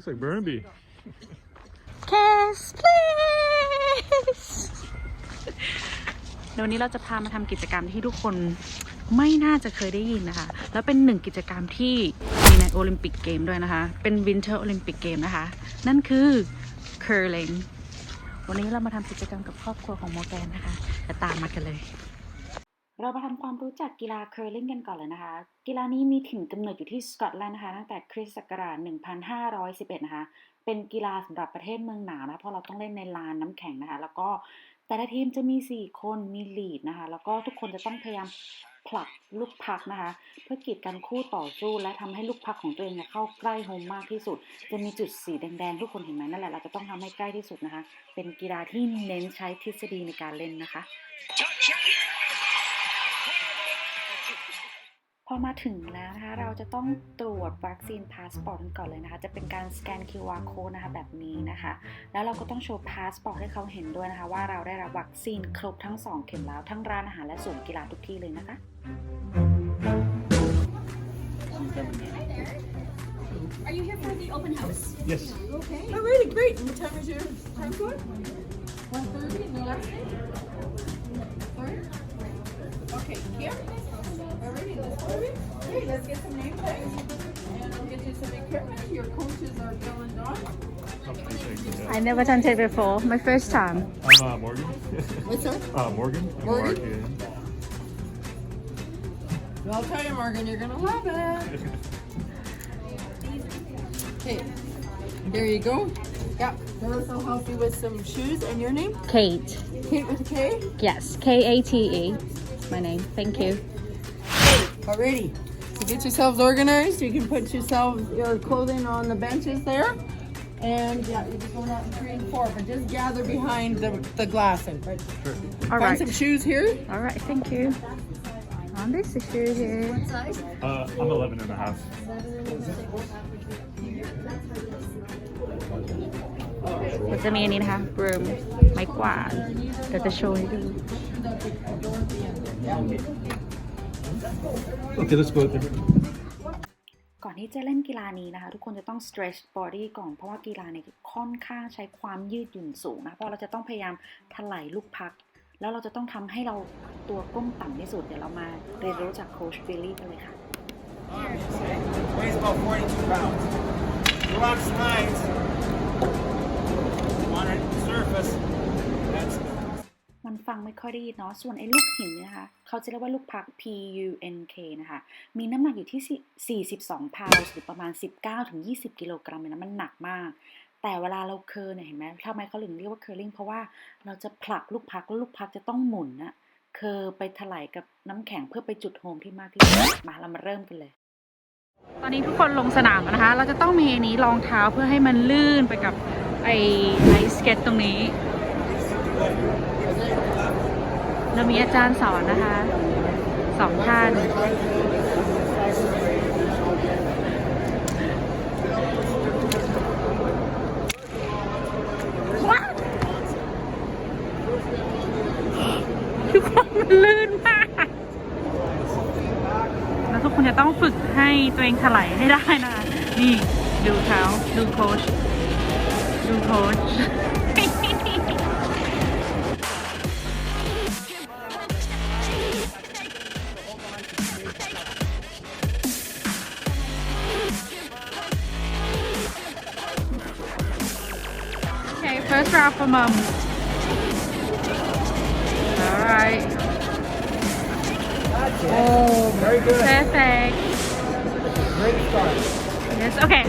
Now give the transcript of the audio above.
Looks like Burnaby. Kiss please เดี๋ยววันนี้เราจะพามาทำกิจกรรมที่ทุกคนไม่น่าจะเคยได้ยินนะคะ แล้วเป็นหนึ่งกิจกรรมที่มีในโอลิมปิกเกมด้วยนะคะ เป็น Winter Olympic Game นะคะ นั่นคือ curling วันนี้เรามาทำกิจกรรมกับครอบครัวของโมแกนนะคะจะตามมากันเลย เรามาทำความรู้จักกีฬา curling กันก่อนเลยนะคะ กีฬานี้มีถิ่นกำเนิดอยู่ที่สกอตแลนด์นะคะตั้งแต่คริสต์ศักราช 1511 นะคะ เป็นกีฬาสำหรับประเทศเมืองหนาวนะเพราะเราต้องเล่นในลานน้ำแข็งนะคะ แล้วก็แต่ละทีมจะมี 4 คนมีลีดนะคะ แล้วก็ทุกคนจะต้องพยายามผลักลูกพักนะคะ เพื่อกีดกันคู่ต่อสู้และทำให้ลูกพักของตัวเองเนี่ยเข้าใกล้โฮมมากที่สุด จะมีจุดสีแดงๆทุกคนเห็นไหมนั่นแหละเราจะต้องทำให้ใกล้ที่สุดนะคะ เป็นกีฬาที่เน้นใช้ทฤษฎีในการเล่นนะคะ พอมาถึงแล้วนะคะ เราจะต้องตรวจวัคซีนพาสปอร์ตกันก่อนเลยนะคะ จะเป็นการสแกน QR code นะคะแบบนี้นะคะ แล้วเราก็ต้องโชว์พาสปอร์ตให้เขาเห็นด้วยนะคะ ว่าเราได้รับวัคซีนครบทั้ง 2 เข็มแล้ว ทั้งร้านอาหารและศูนย์กีฬาทุกที่เลยนะคะ Are you here for the open house? Yes. Okay. Alrighty, great. And what time is your time for? One thirty and the last day? Sorry? Okay, here? Alrighty, let's go. Let's get some name tags. And I'll get you some equipment. Your coaches are Bill and Dawn. I never done it before my first time I'm uh, Morgan. What's that? uh, Morgan. I'm Morgan? Well, I'll tell you, Morgan, you're gonna love it. Okay, there you go. Yeah, Phyllis will help you with some shoes. And your name? Kate Kate with a K? yes K A T E my name thank you Alrighty, so get yourselves organized. You can put yourselves, your clothing on the benches there. And yeah, you're just going out in three and four, but just gather behind the, the glass and put, All find right. some shoes here. All right, thank you. On this issue here. Uh, I'm 11 and a half. Man in half room. My God, that's a show. Okay, let's go there. ก่อนที่จะเล่นกีฬานี้นะคะ ทุกคนจะต้อง stretch body ก่อนเพราะว่ากีฬาเนี่ยค่อนข้างใช้ความยืดหยุ่นสูงนะ เพราะเราจะต้องพยายามถลายลูกพัก แล้วเราจะต้องทำให้เราตัวก้มต่ำที่สุด เดี๋ยวเรามาเรียนรู้จากโค้ชบิลลี่กันเลยค่ะ Weighs about 42 pounds. Relax nice. ไม่ค่อยได้ยินเนาะ ส่วนไอ้ลูกหินเนี่ยนะคะ เขาจะเรียกว่าลูกพัก P U N K นะคะ มีน้ำหนักอยู่ที่ 42 พาวส์หรือประมาณ 19-20 กิโลกรัมเลยนะ มันหนักมาก แต่เวลาเราเคอร์เนี่ยเห็นไหมทำไมเขาถึงเรียกว่าเคอร์ลิงเพราะว่าเราจะผลักลูกพักแล้วลูกพักจะต้องหมุนนะเคอร์ไปถลายกับน้ำแข็งเพื่อไปจุดโฮมที่มากที่สุด มาเรามาเริ่มกันเลยตอนนี้ทุกคนลงสนามนะคะ เราจะต้องมีอันนี้รองเท้าเพื่อให้มันลื่นไปกับไอไอสเก็ตตรงนี้ เรามีอาจารย์สอนนะคะสองท่านทุกคนมันลื่นมาก แล้วทุกคนจะต้องฝึกให้ตัวเองถลายให้ได้นะคะนี่ ดูเขาดูโค้ชดูโค้ช First round for mom. All right. oh, very good. Perfect. Great start. Yes. Okay.